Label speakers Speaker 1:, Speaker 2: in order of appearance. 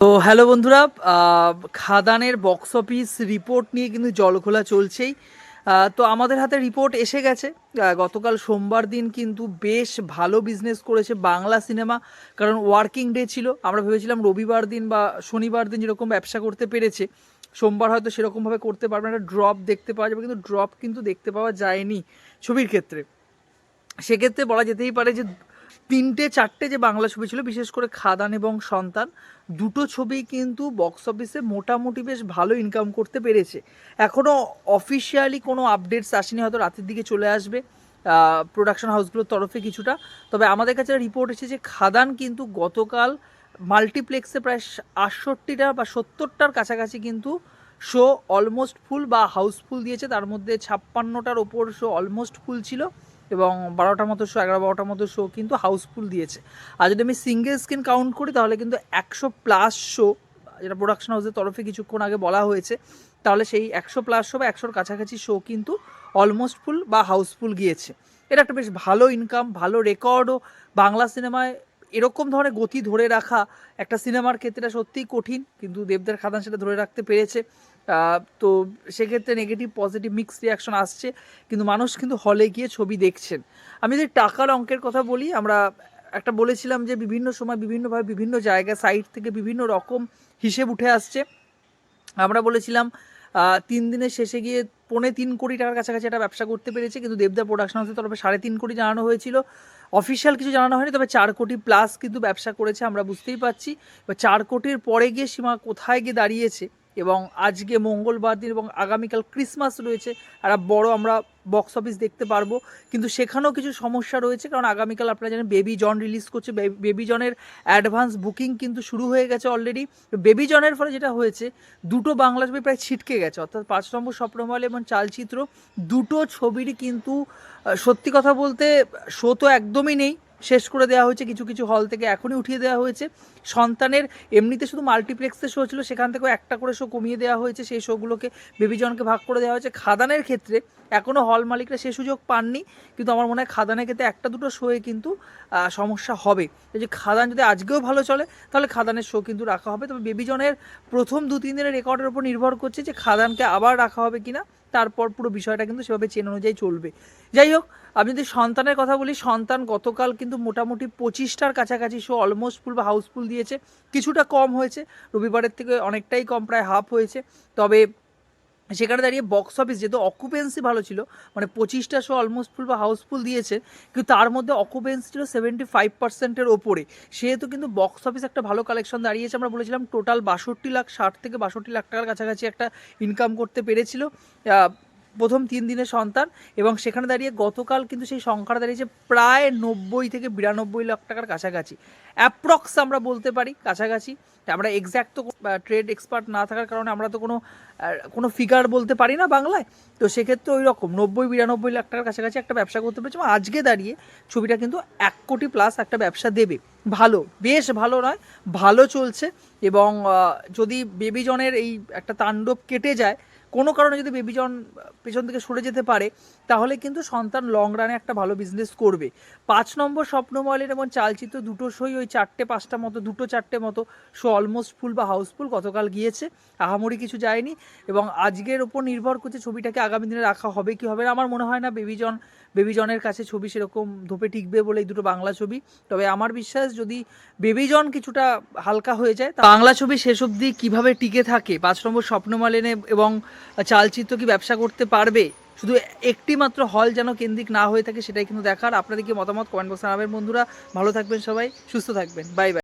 Speaker 1: তো হ্যালো বন্ধুরা খাদানের box office report নিয়ে কিন্তু জলখোলা চলছেই। তো আমাদের হাতে রিপোর্ট এসে গেছে। গতকাল সোমবার দিন কিন্তু বেশ ভালো বিজনেস করেছে বাংলা সিনেমা কারণ ওয়ার্কিং ডে ছিল। আমরা ভেবেছিলাম রবিবার দিন বা শনিবার দিন যেরকম ব্যবসা করতে পেরেছে, সোমবার হয়তো সেরকমভাবে করতে পারবে একটা ড্রপ দেখতে পাওয়া যাবে, কিন্তু ড্রপ কিন্তু দেখতে পাওয়া যায়নি ছবির ক্ষেত্রে। সেক্ষেত্রে বলা যেতেই পারে যে তিনটে, চারটে যে বাংলা ছবি ছিল, বিশেষ করে খাদান এবং সন্তান, দুটো ছবি কিন্তু বক্স অফিসে মোটামুটি বেশ ভালো ইনকাম করতে পেরেছে। এখনও অফিসিয়ালি কোনো আপডেটস আসেনি, হয়তো রাতের দিকে চলে আসবে প্রোডাকশন হাউসগুলোর তরফে কিছুটা। তবে আমাদের কাছে রিপোর্ট এসেছে যে খাদান কিন্তু গতকাল মাল্টিপ্লেক্সে প্রায় আটষট্টিটা বা সত্তরটার কাছাকাছি কিন্তু শো অলমোস্ট ফুল বা হাউসফুল দিয়েছে। তার মধ্যে ছাপ্পান্নটার ওপর শো অলমোস্ট ফুল ছিল। এবং বারোটার মতো শো এগারো বারোটার মতো শো কিন্তু হাউসফুল দিয়েছে। আর যদি আমি সিঙ্গেল স্ক্রিন কাউন্ট করি, তাহলে কিন্তু একশো প্লাস শো যেটা প্রোডাকশন হাউসের তরফে কিছুক্ষণ আগে বলা হয়েছে, তাহলে সেই একশো প্লাস শো বা একশোর কাছাকাছি শো কিন্তু অলমোস্ট ফুল বা হাউসফুল গিয়েছে। এটা একটা বেশ ভালো ইনকাম ভালো রেকর্ডও বাংলা সিনেমায় এরকম ধরনের গতি ধরে রাখা একটা সিনেমার ক্ষেত্রে সত্যিই কঠিন, কিন্তু দেবদার খাদান সেটা ধরে রাখতে পেরেছে। তো সেক্ষেত্রে নেগেটিভ পজিটিভ মিক্স রিয়াকশন আসছে। কিন্তু মানুষ কিন্তু হলে গিয়ে ছবি দেখছেন। আমি যদি টাকার অঙ্কের কথা বলি, আমরা একটা বলেছিলাম যে বিভিন্ন সময় বিভিন্নভাবে বিভিন্ন জায়গা সাইট থেকে বিভিন্ন রকম হিসেব উঠে আসছে। আমরা বলেছিলাম তিন দিনের শেষে গিয়ে পৌনে তিন কোটি টাকার কাছাকাছি একটা ব্যবসা করতে পেরেছে। কিন্তু দেবদা প্রোডাকশন হাউসের তরফে সাড়ে তিন কোটি জানানো হয়েছিল। অফিসিয়াল কিছু জানানো হয়নি, তবে চার কোটি প্লাস কিন্তু ব্যবসা করেছে, আমরা বুঝতেই পারছি। এবার চার কোটির পরে গিয়ে সীমা কোথায় গিয়ে দাঁড়িয়েছে? এবং আজকে মঙ্গলবার দিন এবং আগামীকাল ক্রিসমাস রয়েছে। একটা বড় আমরা বক্স অফিস দেখতে পারব। কিন্তু সেখানেও কিছু সমস্যা রয়েছে। কারণ আগামীকাল আপনারা জানেন বেবি জন রিলিজ করছে। বেবি জনের অ্যাডভান্স বুকিং কিন্তু শুরু হয়ে গেছে অলরেডি বেবি জনের ফলে যেটা হয়েছে, দুটো বাংলা ছবি প্রায় ছিটকে গেছে। অর্থাৎ পাঁচ নম্বর স্বপ্নমাল এবং চালচিত্র, দুটো ছবিরই কিন্তু সত্যি কথা বলতে শো তো একদমই নেই। শেষ করে দেওয়া হয়েছে, কিছু কিছু হল থেকে এখনই উঠিয়ে দেওয়া হয়েছে। সন্তানের এমনিতে শুধু মাল্টিপ্লেক্সে শো ছিল, সেখান থেকেও একটা করে শো কমিয়ে দেওয়া হয়েছে, সেই শোগুলোকে বেবিজনকে ভাগ করে দেওয়া হয়েছে। খাদানের ক্ষেত্রে এখনও হল মালিকরা সে সুযোগ পাননি, কিন্তু আমার মনে হয় খাদানের ক্ষেত্রে একটা দুটো শোয়ে কিন্তু সমস্যা হবে। যে খাদান যদি আজকেও ভালো চলে, তাহলে খাদানের শো কিন্তু রাখা হবে। তবে বেবিজনের প্রথম দু তিন দিনের রেকর্ডের উপর নির্ভর করছে যে খাদানকে আবার রাখা হবে কিনা। তারপর পুরো বিষয়টা কিন্তু সেভাবে চেন অনুযায়ী চলবে। যাই হোক, আমি যদি সন্তানের কথা বলি, সন্তান গতকাল কিন্তু মোটামুটি পঁচিশটার কাছাকাছি শো অলমোস্ট ফুল বা হাউসফুল দিয়েছে। কিছুটা কম হয়েছে, রবিবারের থেকে অনেকটাই কম, প্রায় হাফ হয়েছে। তবে সেখানে দাঁড়িয়ে বক্স অফিস যেহেতু অকুপেন্সি ভালো ছিল মানে পঁচিশটা শো অলমোস্ট ফুল বা হাউসফুল দিয়েছে, কিন্তু তার মধ্যে অকুপেন্সি ছিল সেভেন্টি ফাইভ পার্সেন্টের ওপরে। সেহেতু কিন্তু বক্স অফিস একটা ভালো কালেকশন দাঁড়িয়েছে, আমরা বলেছিলাম টোটাল বাষট্টি লাখ ষাট থেকে বাষট্টি লাখ টাকার কাছাকাছি একটা ইনকাম করতে পেরেছিল। প্রথম তিন দিনের সন্তান এবং সেখানে দাঁড়িয়ে গতকাল কিন্তু সেই সংখ্যাটা দাঁড়িয়েছে প্রায় নব্বই থেকে বিরানব্বই লাখ টাকার কাছাকাছি। অ্যাপ্রক্স আমরা বলতে পারি কাছাকাছি। আমরা এক্স্যাক্ট তো ট্রেড এক্সপার্ট না থাকার কারণে আমরা তো কোনো কোনো ফিগার বলতে পারি না বাংলায়। তো সেক্ষেত্রে ওই রকম নব্বই, বিরানব্বই লাখ টাকার কাছাকাছি একটা ব্যবসা করতে পেরেছি আজকে দাঁড়িয়ে ছবিটা কিন্তু এক কোটি প্লাস একটা ব্যবসা দেবে। ভালো, বেশ ভালো নয়, ভালো চলছে এবং যদি বেবিজনের এই একটা তাণ্ডব কেটে যায় কোনো কারণে যদি বেবিজন পেছন থেকে সরে যেতে পারে, তাহলে কিন্তু সন্তান লং রানে একটা ভালো বিজনেস করবে। পাঁচ নম্বর স্বপ্নমলের এবং চালচিত্র দুটো শোই ওই চারটে, পাঁচটা মতো, দুটো চারটে মতো শো অলমোস্ট ফুল বা হাউসফুল গতকাল গিয়েছে, আহামরি কিছু যায়নি এবং আজকের ওপর নির্ভর করছে ছবিটাকে আগামী দিনে রাখা হবে কি হবে না। আমার মনে হয় না বেবিজন বেবিজনের কাছে ছবি সেরকম ধোপে টিকবে বলে এই দুটো বাংলা ছবি। তবে আমার বিশ্বাস যদি বেবিজন কিছুটা হালকা হয়ে যায় বাংলা ছবি শেষ অবধি কীভাবে টিকে থাকে? পাঁচ নম্বর স্বপ্নমালিনে এবং চালচিত্র কি ব্যবসা করতে পারবে? শুধু একটি মাত্র হল যেন কেন্দ্রিক না হয়ে থাকে সেটাই কিন্তু দেখার। আপনাদের কি মতামত? কমেন্ট বক্সে জানাবেন বন্ধুরা। ভালো থাকবেন সবাই, সুস্থ থাকবেন। Bye bye